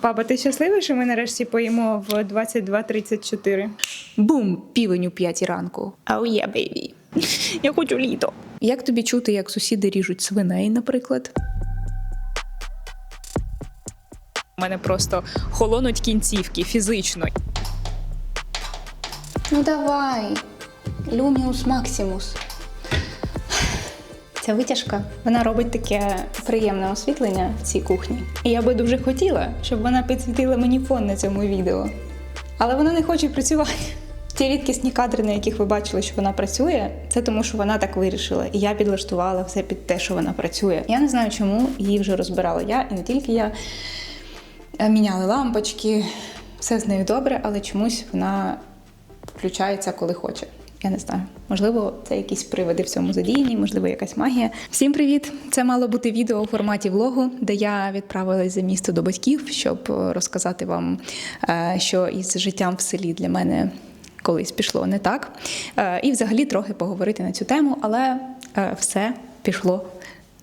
Папа, ти щасливий, що ми нарешті поїмо в 22.34? Бум! Півень у п'ятій ранку. Ау є, бейбі. Я хочу літо. Як тобі чути, як сусіди ріжуть свиней, наприклад? У мене просто холонуть кінцівки фізично. Ну давай. Люміус Максимус. Ця витяжка вона робить таке приємне освітлення в цій кухні. І я би дуже хотіла, щоб вона підсвітила мені фон на цьому відео. Але вона не хоче працювати. Ті рідкісні кадри, на яких ви бачили, що вона працює, це тому, що вона так вирішила. І я підлаштувала все під те, що вона працює. Я не знаю, чому її вже розбирала я, і не тільки я. Е, Міняли лампочки, все з нею добре, але чомусь вона включається, коли хоче. Я не знаю. Можливо, це якісь приводи в цьому задіяні, можливо, якась магія. Всім привіт! Це мало бути відео у форматі влогу, де я відправилась за місто до батьків, щоб е, розказати вам, е, що із життям в селі для мене колись пішло не так. Е, І взагалі трохи поговорити на цю тему, але все пішло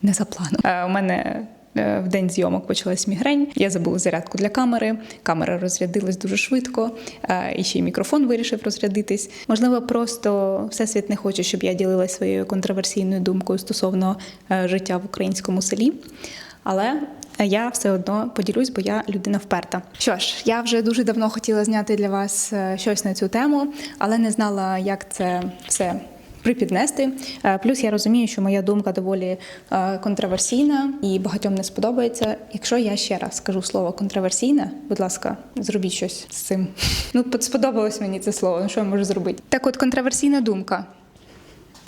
не за планом. У мене В день зйомок почалась мігрень. Я забула зарядку для камери. Камера розрядилась дуже швидко, е, і ще й мікрофон вирішив розрядитись. Можливо, просто всесвіт не хоче, щоб я ділилася своєю контроверсійною думкою стосовно е, життя в українському селі. Але я все одно поділюсь, бо я людина вперта. Що ж, я вже дуже давно хотіла зняти для вас е, щось на цю тему, але не знала, як це все припіднести. Е, Плюс я розумію, що моя думка доволі е, контроверсійна і багатьом не сподобається. Якщо я ще раз скажу слово контроверсійне, будь ласка, зробіть щось з цим. Ну, сподобалось мені це слово. Ну що я можу зробити? Так, от контроверсійна думка.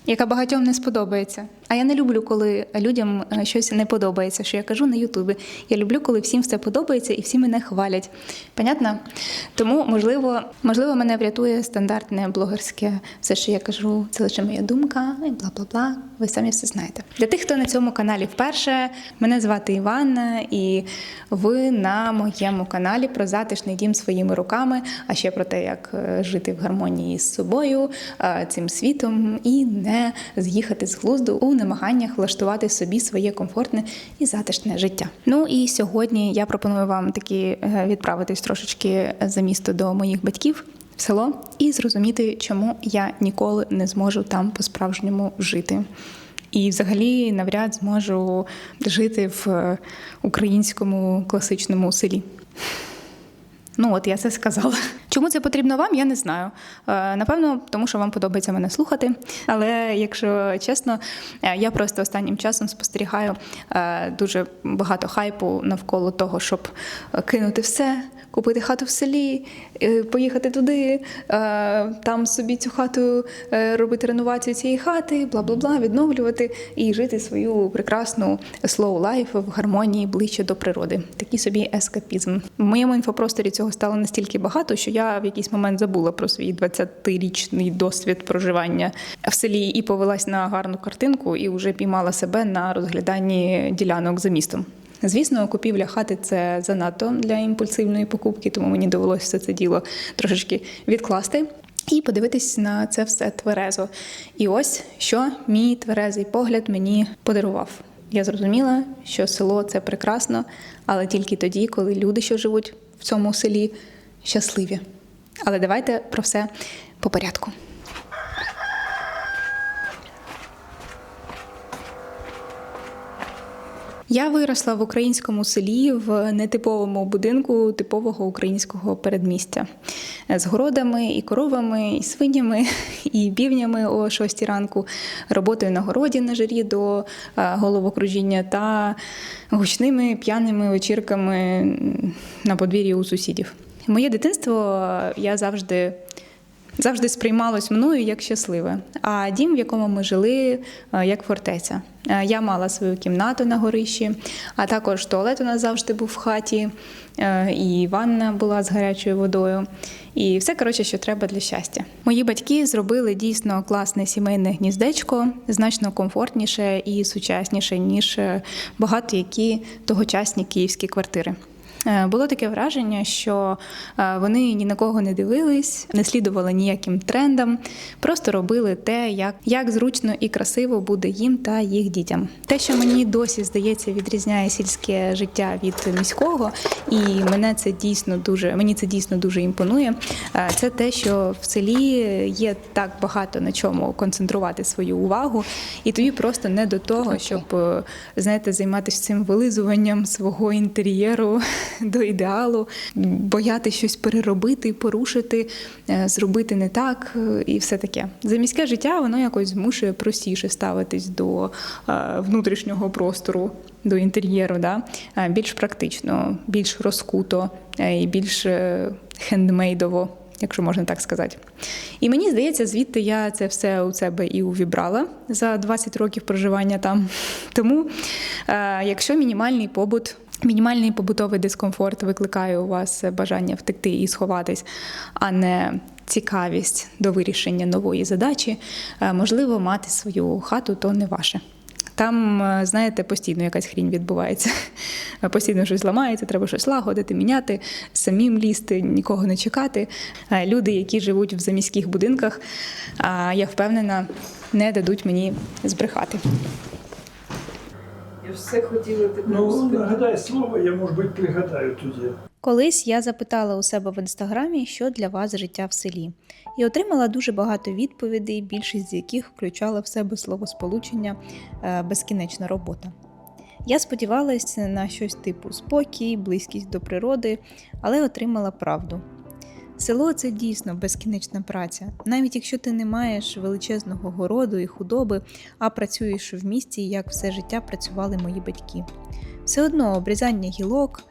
Яка багатьом не сподобається. А я не люблю, коли людям е, щось не подобається, що я кажу на Ютубі. Я люблю, коли всім все подобається і всі мене хвалять. Понятно? Тому, можливо, можливо, мене врятує стандартне блогерське все, що я кажу, це лише моя думка, і бла бла бла. Ви самі все знаєте. Для тих, хто на цьому каналі вперше, мене звати Іванна, і ви на моєму каналі про затишний дім своїми руками, а ще про те, як е, жити в гармонії з собою, е, цим світом, і не з'їхати з глузду у намаганнях влаштувати собі своє комфортне і затишне життя. Ну і сьогодні я пропоную вам таки е, відправитись трошечки за місто до моїх батьків. В село і зрозуміти, чому я ніколи не зможу там по-справжньому жити. І взагалі навряд зможу жити в е, українському класичному селі. Ну, от я це сказала. Чому це потрібно вам, я не знаю. Е, Напевно, тому що вам подобається мене слухати. Але якщо чесно, е, я просто останнім часом спостерігаю е, дуже багато хайпу навколо того, щоб кинути все, купити хату в селі, е, поїхати туди, е, там собі цю хату е, робити реновацію цієї хати, бла бла бла, відновлювати і жити свою прекрасну slow life в гармонії ближче до природи. Такий собі ескапізм. В моєму інфопросторі цього стало настільки багато, що я в якийсь момент забула про свій 20-річний досвід проживання в селі і повелась на гарну картинку, і вже піймала себе на розгляданні ділянок за містом. Звісно, купівля хати це занадто для імпульсивної покупки, тому мені довелося все це діло трошечки відкласти. І подивитись на це все тверезо. І ось що мій тверезий погляд мені подарував. Я зрозуміла, що село це прекрасно, але тільки тоді, коли люди, що живуть в цьому селі, щасливі. Але давайте про все по порядку. Я виросла в українському селі в нетиповому будинку типового українського передмістя з городами і коровами, і свинями, і бівнями о 6 ранку, роботою на городі на жарі до е, головокружіння та гучними п'яними вечірками на подвір'ї у сусідів. Моє дитинство я завжди завжди сприймалось мною як щасливе. А дім, в якому ми жили, е, як фортеця. Е, Я мала свою кімнату на горищі, а також туалет у нас завжди був в хаті, е, і ванна була з гарячою водою. І все коротше, що треба для щастя. Мої батьки зробили дійсно класне сімейне гніздечко, значно комфортніше і сучасніше, ніж багато які тогочасні київські квартири. Е, Було таке враження, що е, вони ні на кого не дивились, не слідували ніяким трендам, просто робили те, як, як зручно і красиво буде їм та їх дітям. Те, що мені досі здається, відрізняє сільське життя від міського, і мене це дійсно дуже мені це дійсно дуже імпонує. е, Це те, що в селі є так багато на чому концентрувати свою увагу, і тобі просто не до того, щоб е, знаєте, займатися цим вилизуванням свого інтер'єру до ідеалу, бояти щось переробити, порушити, е, зробити не так е, і все таке. За міське життя воно якось змушує простіше ставитись до е, внутрішнього простору, до інтер'єру, да? Більш практично, більш розкуто і більш хендмейдово. Якщо можна так сказати. І мені здається, звідти я це все у себе і увібрала за 20 років проживання там. Тому, якщо мінімальний побут, мінімальний побутовий дискомфорт викликає у вас бажання втекти і сховатись, а не цікавість до вирішення нової задачі, е, можливо, мати свою хату то не ваше. Там, е, знаєте, постійно якась хрінь відбувається. Постійно щось ламається, треба щось лагодити, міняти, самим лізти, нікого не чекати. Е, Люди, які живуть в заміських будинках, я впевнена, не дадуть мені збрехати. Я все хотіла тебе Ну, розпитати. нагадай слово, я, может быть, пригадаю тоді. Колись я запитала у себе в інстаграмі, що для вас життя в селі, і отримала дуже багато відповідей, більшість з яких включала в себе словосполучення е, безкінечна робота. Я сподівалася на щось типу спокій, близькість до природи, але отримала правду. Село це дійсно безкінечна праця, навіть якщо ти не маєш величезного городу і худоби, а працюєш в місті, як все життя працювали мої батьки. Все одно обрізання гілок,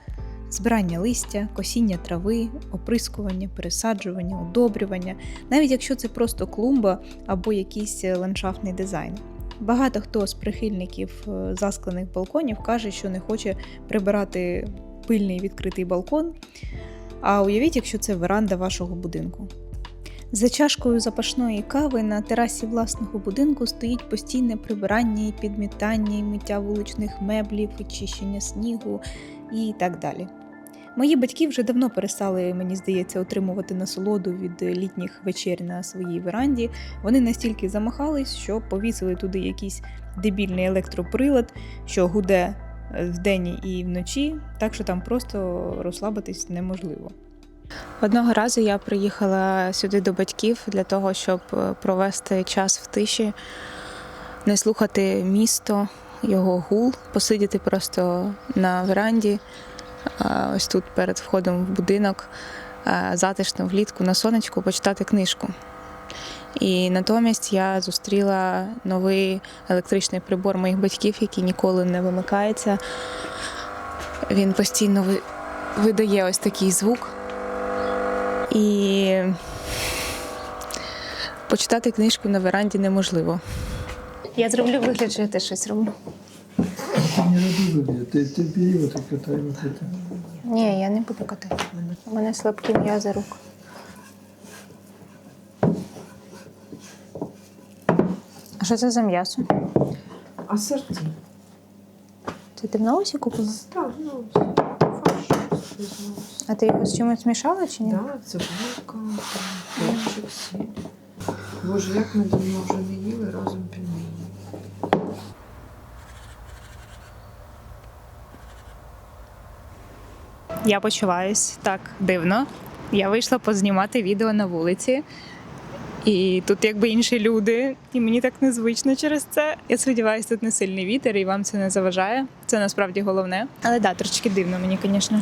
збирання листя, косіння трави, оприскування, пересаджування, удобрювання, навіть якщо це просто клумба або якийсь ландшафтний дизайн. Багато хто з прихильників е, засклених балконів каже, що не хоче прибирати пильний відкритий балкон. А уявіть, якщо це веранда вашого будинку. За чашкою запашної кави на терасі власного будинку стоїть постійне прибирання і підмітання, і миття вуличних меблів, і чищення снігу і так далі. Мої батьки вже давно перестали, мені здається, отримувати насолоду від літніх вечер на своїй веранді. Вони настільки замахались, що повісили туди якийсь дебільний електроприлад, що гуде вдень і вночі, так що там просто розслабитись неможливо. Одного разу я приїхала сюди до батьків для того, щоб е, провести час в тиші, не слухати місто, його гул, посидіти просто на веранді, ось тут перед входом в будинок, затишно влітку на сонечку почитати книжку. І натомість я зустріла новий електричний прибор моїх батьків, який ніколи не вимикається. Він постійно видає ось такий звук. І почитати книжку на веранді неможливо. Я зроблю вигляд, що я теж щось роблю. Не роби вигляд, ти, ти бери вот и катай. Ні, я не буду катати. У мене слабкі м'язи рук. Що це за м'ясо? А сорті? Це ти в наусі купила? Так, ну, фарш. А ти його з чимось змішала чи ні? Да, цибулка, перчик, сіль. Боже, як ми давно вже не їли разом пельмені. Я почуваюсь так дивно. Я вийшла познімати відео на вулиці, і тут якби інші люди, і мені так незвично через це. Я сподіваюся, тут не сильний вітер, і вам це не заважає. Це насправді головне. Але да, трошки дивно мені, звісно.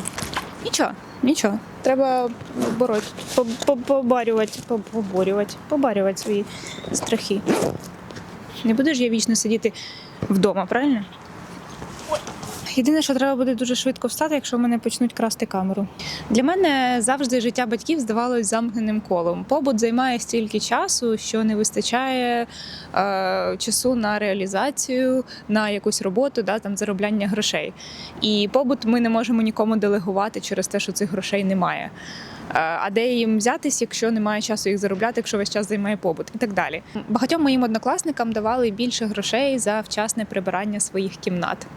Нічого, нічого. Треба бороть, по- по- побарювати, поборювати, побарювати свої страхи. Не буду ж я вічно сидіти вдома, правильно? Єдине, що треба буде дуже швидко встати, якщо мене почнуть красти камеру. Для мене завжди життя батьків здавалось замкненим колом. Побут займає стільки часу, що не вистачає е, часу на реалізацію, на якусь роботу, да, там заробляння грошей. І побут ми не можемо нікому делегувати через те, що цих грошей немає. Е, А де їм взятись, якщо немає часу їх заробляти, якщо весь час займає побут і так далі. Багатьом моїм однокласникам давали більше грошей за вчасне прибирання своїх кімнат.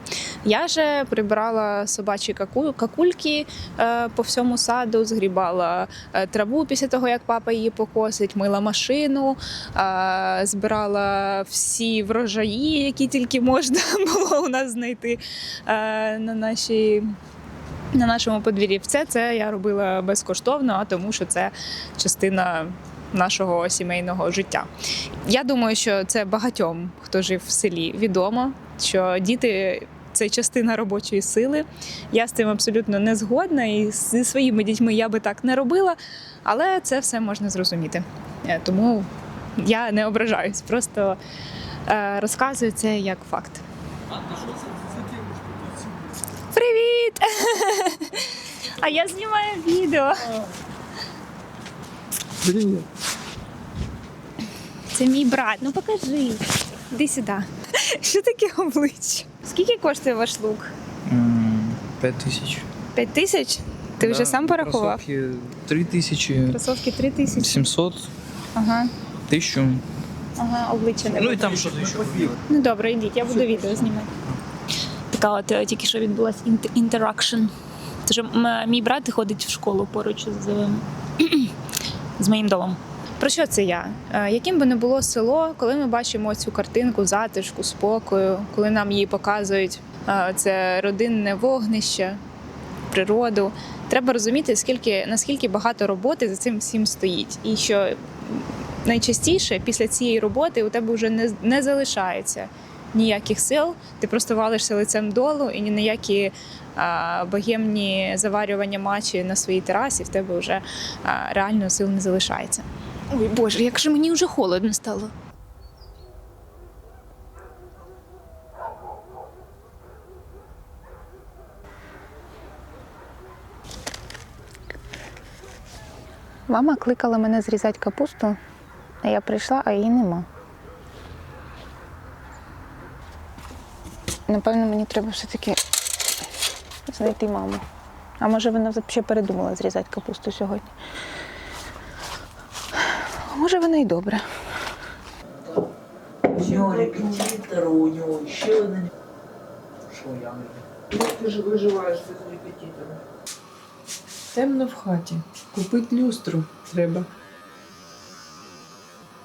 Я же прибирала собачі какульки е, по всьому саду, згрібала е, траву після того, як папа її покосить, мила машину, збирала всі врожаї, які тільки можна було у нас знайти на нашій. На нашому подвір'ї все це я робила безкоштовно, а тому що це частина нашого сімейного життя. Я думаю, що це багатьом, хто жив в селі, відомо, що діти це частина робочої сили. Я з цим абсолютно не згодна, і зі своїми дітьми я би так не робила, але це все можна зрозуміти. Е, Тому я не ображаюсь, просто е, розказую це як факт. Привіт! А я знімаю відео. Привет. Це мій брат. Ну покажи. Іди сюди. Що таке обличчя? Скільки коштує ваш лук? М, Пять тысяч. П'ять тисяч? Ти вже Да, сам порахував? Кроссовки три тысячи, Кросовки три тисячі. 700, Ага, тысячу. ага, обличчя не Ну видно. и там что-то еще. Ну добре, йдіть, я буду відео знімати. Така от тільки що відбулася інтеракшн. Тож мій брат ходить в школу поруч з, з моїм домом. Про що це я? Е, Яким би не було село, коли ми бачимо цю картинку затишку, спокою, коли нам її показують, е, це родинне вогнище, природу. Треба розуміти, скільки наскільки багато роботи за цим всім стоїть, і що найчастіше після цієї роботи у тебе вже не, не залишається ніяких сил. Ти просто валишся лицем долу, і ні на які а, богемні заварювання матчі на своїй терасі в тебе вже а, реально сил не залишається. Ой Боже, як же мені вже холодно стало. Мама кликала мене зрізати капусту, а я прийшла, а її нема. Напевно, мені треба все-таки знайти маму. А може вона взагалі передумала зрізати капусту сьогодні. А Може, вона й добре. У репетитор, у нього ще один. Що я? Як ти ж виживаєш без репетитора? Темно в хаті. Купити люстру треба.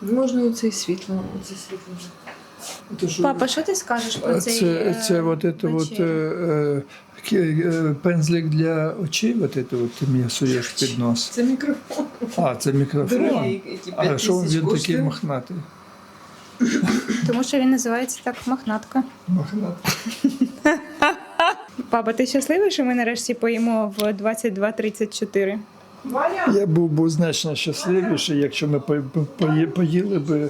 Можна оце світло, оце світло. Это что, Папа, що ти скажеш про цей це, е, це вот это вот вечерю? е, е, кі- е, пензлик для очей, вот это вот ти мені суєш під нос. Це мікрофон. А, це мікрофон. Дорогий, який А 5 що він тисяч такий коштує. мохнатий? Тому що він називається так мохнатка. Мохнатий. Папа, ти щасливий, що ми нарешті поїмо в 22.34? Я був би значно щасливіший, якщо ми по- по- пої- поїли б е,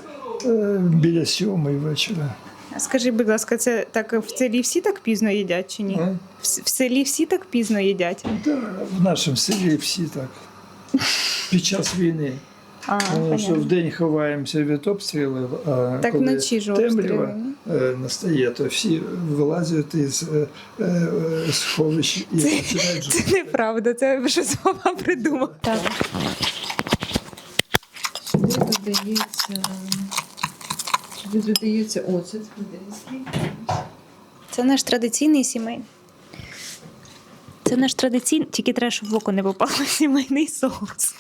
біля сьомої вечора. Скажи, будь ласка, це так в селі всі так пізно їдять чи ні? А? В, в селі всі так пізно їдять? Да, в нашому селі всі так. Під час війни. А, Тому що понятно. вдень ховаємося від обстрілів, а Так коли вночі ж темрява е, настає, то всі вилазять із е, е, сховищ і Це- починають жити. Це неправда, це ви щось мама придумав. Так. Сюди додається. Сюди додається оцет. Це наш традиційний сімейний. Це наш традиційний, тільки треба, щоб в око не попало сімейний соус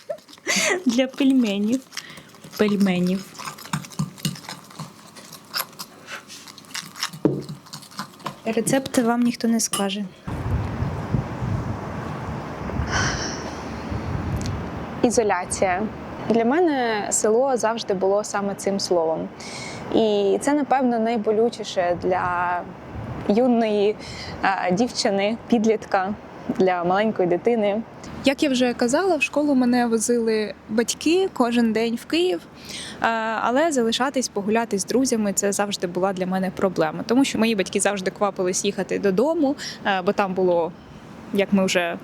для пельменів. Пельменів. Рецепти вам ніхто не скаже. Ізоляція. Для мене село завжди було саме цим словом. І це, напевно, найболючіше для юної дівчини, підлітка, для маленької дитини. Як я вже казала, в школу мене возили батьки кожен день в Київ, але залишатись погуляти з друзями це завжди була для мене проблема, тому що мої батьки завжди квапились їхати додому, бо там було, як ми вже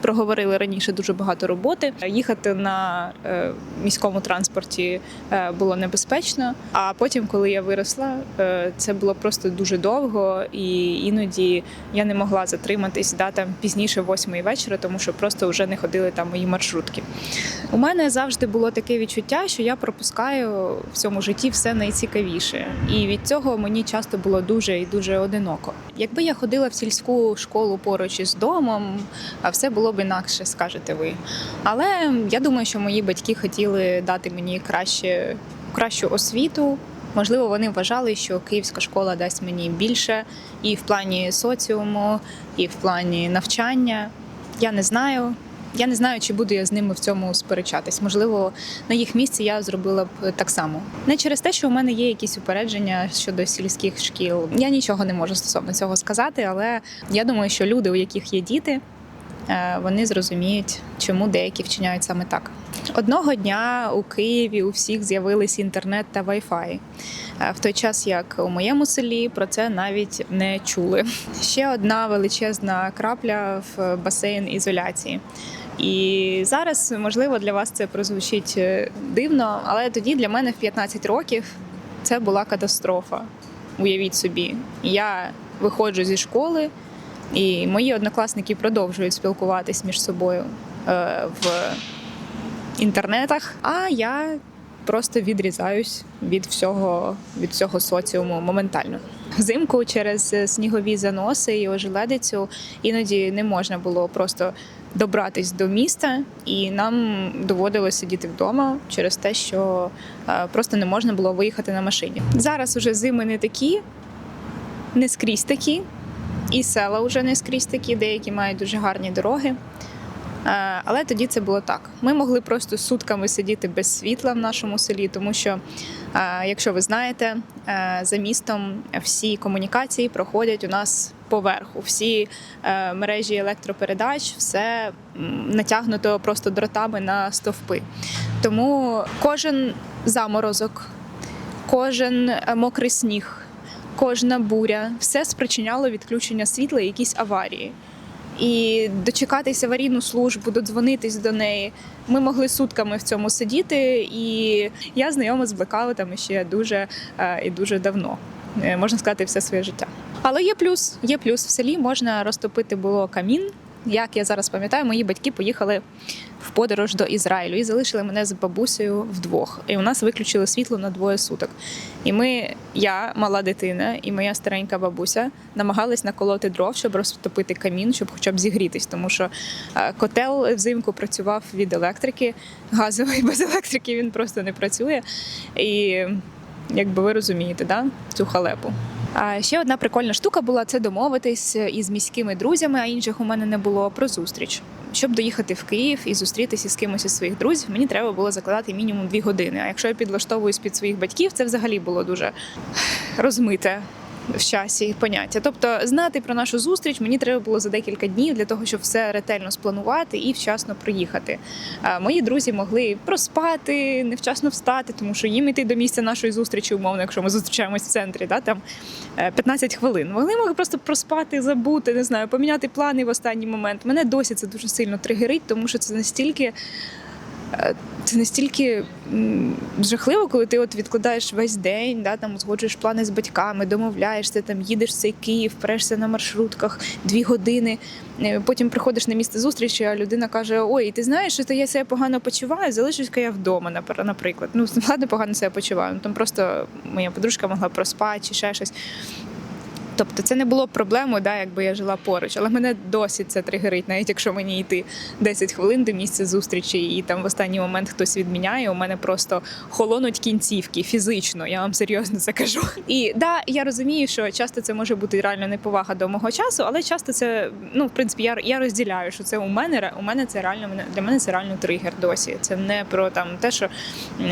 проговорили раніше дуже багато роботи. Їхати на е, міському транспорті е, було небезпечно. А потім, коли я виросла, е, це було просто дуже довго, і іноді я не могла затриматись да, там пізніше восьмої вечора, тому що просто вже не ходили там мої маршрутки. У мене завжди було таке відчуття, що я пропускаю в цьому житті все найцікавіше, і від цього мені часто було дуже і дуже одиноко. Якби я ходила в сільську школу поруч із домом, а все було б інакше, скажете ви. Але я думаю, що мої батьки хотіли дати мені краще, кращу освіту. Можливо, вони вважали, що київська школа дасть мені більше і в плані соціуму, і в плані навчання. Я не знаю. Я не знаю, чи буду я з ними в цьому сперечатись. Можливо, на їх місці я зробила б так само. Не через те, що у мене є якісь упередження щодо сільських шкіл. Я нічого не можу стосовно цього сказати, але я думаю, що люди, у яких є діти, вони зрозуміють, чому деякі вчиняють саме так. Одного дня у Києві у всіх з'явились інтернет та Wi-Fi. Е, В той час, як у моєму селі, про це навіть не чули. Ще одна величезна крапля в басейн ізоляції. І зараз, можливо, для вас це прозвучить е, дивно, але тоді для мене в 15 років це була катастрофа. Уявіть собі, я виходжу зі школи, і мої однокласники продовжують спілкуватись між собою е, в інтернетах, а я просто відрізаюсь від всього, від всього соціуму моментально. Взимку через снігові заноси і ожеледицю іноді не можна було просто добратись до міста, і нам доводилося сидіти вдома через те, що е, просто не можна було виїхати на машині. Зараз уже зими не такі, не скрізь такі, і села вже не скрізь такі, деякі мають дуже гарні дороги. Е, Але тоді це було так. Ми могли просто сутками сидіти без світла в нашому селі, тому що, е, якщо ви знаєте, е, за містом всі комунікації проходять у нас поверху. Всі мережі електропередач, все натягнуто просто дротами на стовпи. Тому кожен заморозок, кожен мокрий сніг, кожна буря все спричиняло відключення світла і якісь аварії. І дочекатися аварійну службу, додзвонитись до неї. Ми могли сутками в цьому сидіти, і я знайома з блекаутами ще дуже е, і дуже давно. Е, Можна сказати, все своє життя. Але є плюс. Є плюс в селі можна розтопити було камін. Як я зараз пам'ятаю, мої батьки поїхали в подорож до Ізраїлю і залишили мене з бабусею вдвох. І у нас виключили світло на двоє суток. І ми, я, мала дитина, і моя старенька бабуся намагались наколоти дров, щоб розтопити камін, щоб хоча б зігрітись, тому що е, котел взимку працював від електрики, газовий без електрики він просто не працює. І якби ви розумієте, да, цю халепу. Ще одна прикольна штука була це домовитись із міськими друзями, а інших у мене не було про зустріч. Щоб доїхати в Київ і зустрітися з кимось із своїх друзів, мені треба було закладати мінімум дві години. А якщо я підлаштовуюсь під своїх батьків, це взагалі було дуже розмите в часі поняття. Тобто, знати про нашу зустріч мені треба було за декілька днів для того, щоб все ретельно спланувати і вчасно приїхати. Мої друзі могли проспати, невчасно встати, тому що їм іти до місця нашої зустрічі, умовно, якщо ми зустрічаємось в центрі, да, там е, 15 хвилин. Вони могли просто проспати, забути, не знаю, поміняти плани в останній момент. Мене досі це дуже сильно тригерить, тому що це настільки. Це настільки жахливо, коли ти от відкладаєш весь день, да, там узгоджуєш плани з батьками, домовляєшся, там їдеш в цей Київ, прешся на маршрутках дві години. Е, Потім приходиш на місце зустрічі, а людина каже: Ой, ти знаєш, що я себе погано почуваю, залишусь-ка я вдома, напр- наприклад. Ну, ладно, погано себе почуваю. ну, Там просто моя подружка могла проспати чи ще щось. Тобто це не було б проблемою, да, якби я жила поруч, але мене досі це тригерить, навіть якщо мені йти 10 хвилин до місця зустрічі, і там в останній момент хтось відміняє, у мене просто холонуть кінцівки фізично. Я вам серйозно це кажу. І да, я розумію, що часто це може бути реально неповага до мого часу, але часто це ну в принципі я, я розділяю, що це у мене у мене це реально для мене це реально тригер досі. Це не про там те, що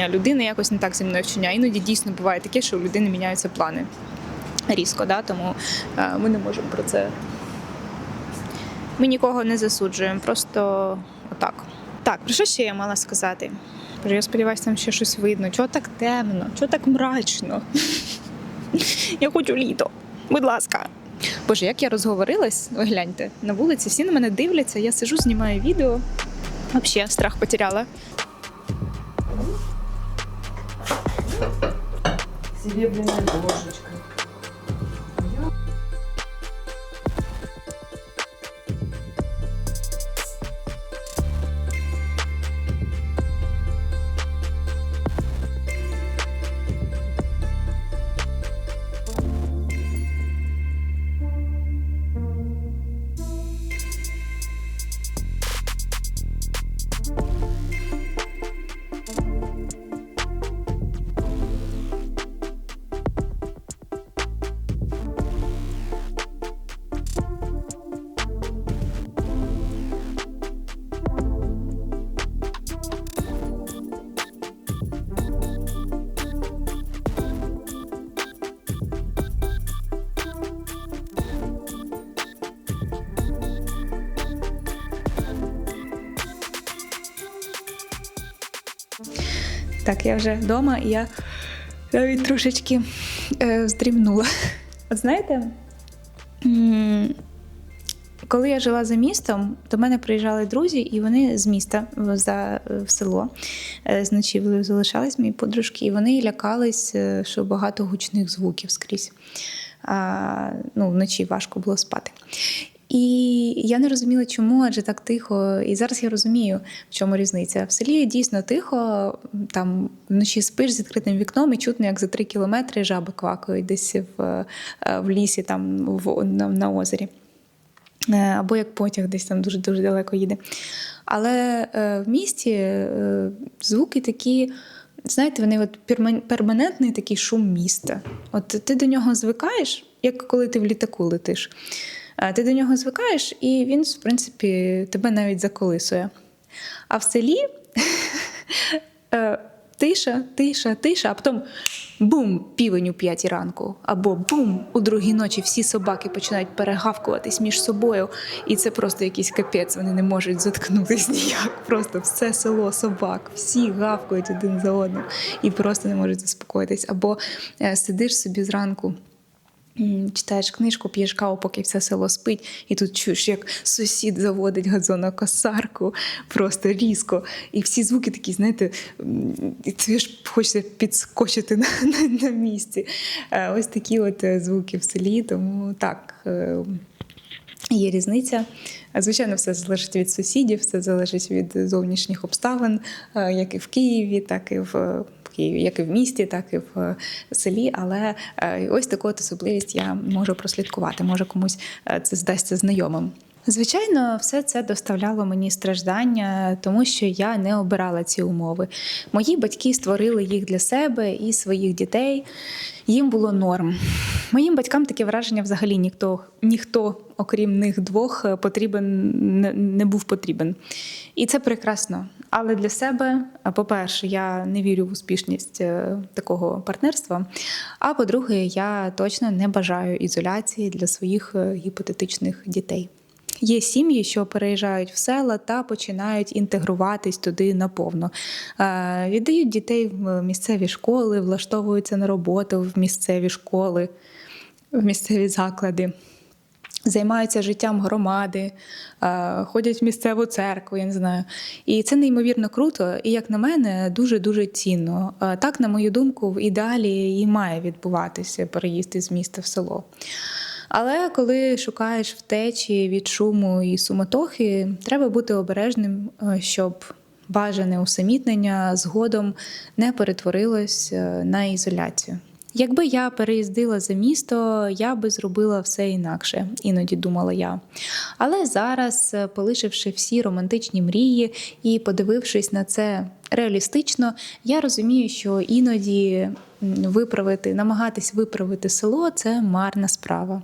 людина якось не так зі мною вчиняє. Іноді дійсно буває таке, що у людини міняються плани різко, да? тому е, ми не можемо про це. Ми нікого не засуджуємо, просто отак. Так, про що ще я мала сказати? Я сподіваюся, там ще щось видно. Чого так темно? Чого так мрачно? Я хочу літо. Будь ласка. Боже, як я розговорилась, ви гляньте, на вулиці всі на мене дивляться, я сижу, знімаю відео. Взагалі, страх потеряла. Серебряная ложечка. Так, я вже вдома, і я навіть трошечки е, здрімнула. От знаєте, коли я жила за містом, до мене приїжджали друзі, і вони з міста за, в село е, з ночівлею залишались мої подружки, і вони лякались, е, що багато гучних звуків скрізь. А, ну, вночі важко було спати. І я не розуміла, чому, адже так тихо. І зараз я розумію, в чому різниця. В селі дійсно тихо, там вночі спиш з відкритим вікном і чутно, як за три кілометри жаби квакають десь в, е, в лісі, там в, на, на озері. Е, Або як потяг десь там дуже дуже далеко їде. Але е, в місті звуки такі, знаєте, вони от перманентний такий шум міста. От ти до нього звикаєш, як коли ти в літаку летиш. Е, Ти до нього звикаєш, і він, в принципі, тебе навіть заколисує. А в селі е, тиша, тиша, тиша, а потім бум, півень у п'ятій ранку, або бум, у другій ночі всі собаки починають перегавкуватись між собою, і це просто якийсь капець, вони не можуть заткнутись ніяк. Просто все село собак, всі гавкають один за одним і просто не можуть заспокоїтись. Або е, сидиш собі зранку. Читаєш книжку, п'єш каву, поки все село спить, і тут чуєш, як сусід заводить газонокосарку просто різко. І всі звуки такі, знаєте, і тобі ж хочеться підскочити на, на, на місці. Е, Ось такі от е, звуки в селі, тому так. е, Є різниця. Звичайно, все залежить від сусідів, все залежить від зовнішніх обставин, як і в Києві, так і в Києві, як і в місті, так і в е, селі. Але е, ось таку от особливість я можу прослідкувати. Може комусь е, це здасться знайомим. Звичайно, все це доставляло мені страждання, тому що я не обирала ці умови. Мої батьки створили їх для себе і своїх дітей. Їм було норм. Моїм батькам таке враження взагалі ніхто, ніхто окрім них двох, потрібен не був потрібен. І це прекрасно. Але для себе, по-перше, я не вірю в успішність е, такого партнерства. А по-друге, я точно не бажаю ізоляції для своїх е, гіпотетичних дітей. Є сім'ї, що переїжджають в села та починають інтегруватись туди наповно. Е, Віддають дітей в місцеві школи, влаштовуються на роботу в місцеві школи, в місцеві заклади. Займаються життям громади, е, ходять в місцеву церкву, я не знаю. І це неймовірно круто, і як на мене, дуже дуже цінно. Е, Так, на мою думку, в ідеалі і має відбуватися переїзд із міста в село. Але коли шукаєш втечі від шуму і суматохи, треба бути обережним, е, щоб бажане усамітнення згодом не перетворилось на ізоляцію. Якби я переїздила за місто, я би зробила все інакше, іноді думала я. Але зараз, е, полишивши всі романтичні мрії і подивившись на це реалістично, я розумію, що іноді виправити, намагатись виправити село це марна справа.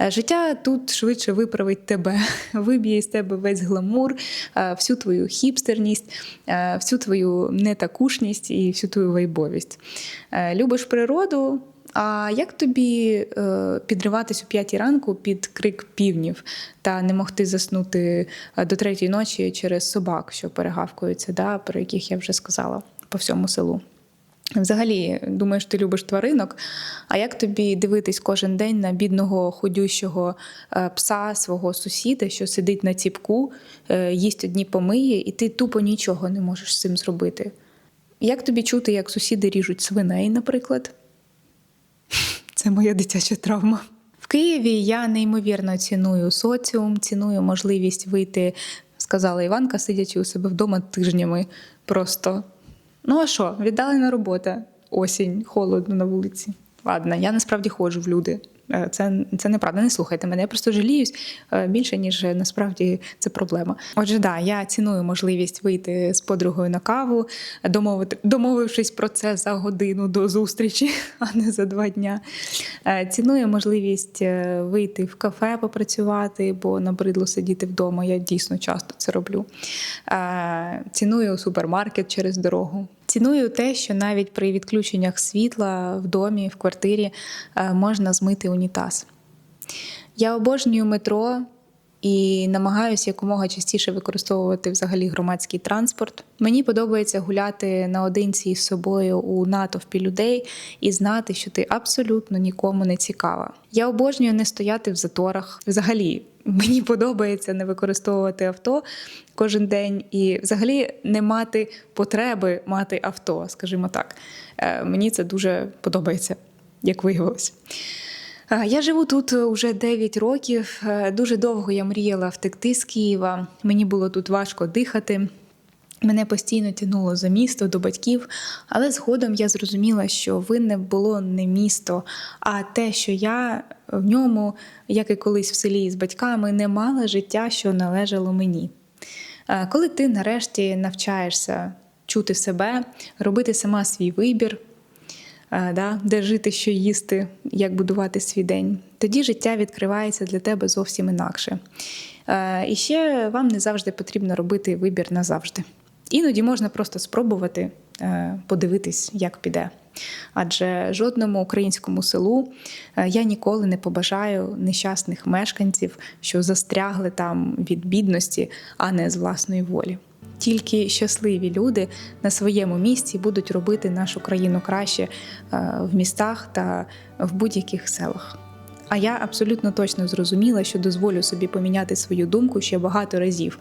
Е, Життя тут швидше виправить тебе, виб'є з тебе весь гламур, е, всю твою хіпстерність, е, всю твою нетакушність і всю твою вайбовість. Любиш природу. А як тобі е, підриватись у п'ятій ранку під крик півнів та не могти заснути е, до третьої ночі через собак, що перегавкуються, да, про яких я вже сказала по всьому селу? Взагалі, думаєш, ти любиш тваринок. А як тобі дивитись кожен день на бідного ходющого е, пса свого сусіда, що сидить на ціпку, їсть одні помиї, і ти тупо нічого не можеш з цим зробити? Як тобі чути, як сусіди ріжуть свиней, наприклад? Це моя дитяча травма. В Києві я неймовірно ціную соціум, ціную можливість вийти, сказала Іванка, сидячи у себе вдома тижнями. Просто ну а що, віддалена робота, осінь, холодно на вулиці. Ладно, я насправді ходжу в люди. Е, Це, це неправда, не слухайте мене. Я просто жаліюсь е, більше, ніж е, насправді це проблема. Отже, да, я ціную можливість вийти з подругою на каву, домовити, домовившись про це за годину до зустрічі, а не за два дня. Ціную можливість вийти в кафе попрацювати, бо набридло сидіти вдома. Я дійсно часто це роблю. Ціную супермаркет через дорогу. Ціную те, що навіть при відключеннях світла в домі, в квартирі е, можна змити унітаз. Я обожнюю метро і намагаюся якомога частіше використовувати взагалі громадський транспорт. Мені подобається гуляти наодинці із собою у натовпі людей і знати, що ти абсолютно нікому не цікава. Я обожнюю не стояти в заторах. Взагалі, мені подобається не використовувати авто кожен день і взагалі не мати потреби мати авто, скажімо так. Е, Мені це дуже подобається, як виявилось. Е, Я живу тут уже 9 років. Е, Дуже довго я мріяла втекти з Києва. Мені було тут важко дихати. Мене постійно тягнуло за місто до батьків, але згодом я зрозуміла, що винне було не місто, а те, що я в ньому, як і колись в селі з батьками, не мала життя, що належало мені. Е, Коли ти нарешті навчаєшся чути себе, робити сама свій вибір, е, да, де жити, що їсти, як будувати свій день, тоді життя відкривається для тебе зовсім інакше. Е, І ще вам не завжди потрібно робити вибір назавжди. Іноді можна просто спробувати е, подивитись, як піде. Адже жодному українському селу е, я ніколи не побажаю нещасних мешканців, що застрягли там від бідності, а не з власної волі. Тільки щасливі люди на своєму місці будуть робити нашу країну краще е, в містах та в будь-яких селах. А я абсолютно точно зрозуміла, що дозволю собі поміняти свою думку ще багато разів.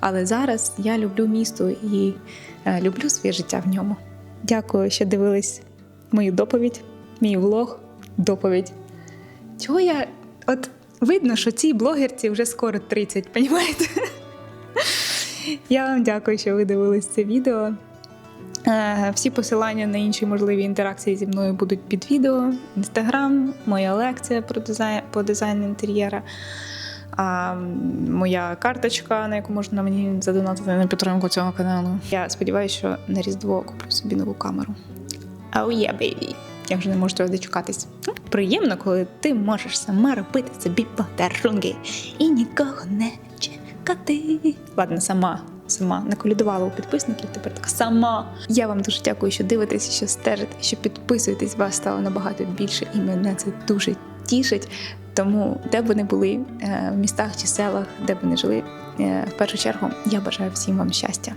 Але зараз я люблю місто і е, люблю своє життя в ньому. Дякую, що дивились мою доповідь, мій влог, доповідь. Чого я. От видно, що цій блогерці вже скоро 30, понімаєте? Я вам дякую, що ви дивились це відео. Е, Всі посилання на інші можливі інтеракції зі мною будуть під відео. Інстаграм, моя лекція про дизайн, по дизайну інтер'єра, моя карточка, на яку можна мені задонатити на підтримку цього каналу. Я сподіваюся, що на Різдво куплю собі нову камеру. Oh yeah, baby! Я вже не можу цього дочекатись. Ну, приємно, коли ти можеш сама робити собі подарунки і нікого не чекати. Ладно, сама. Сама наколюдувала у підписників, тепер така сама. Я вам дуже дякую, що дивитесь, що стежите, що підписуєтесь. Вас стало набагато більше, і мене це дуже тішить. Тому, де б ви не були е, в містах чи селах, де б ви жили, е, в першу чергу я бажаю всім вам щастя.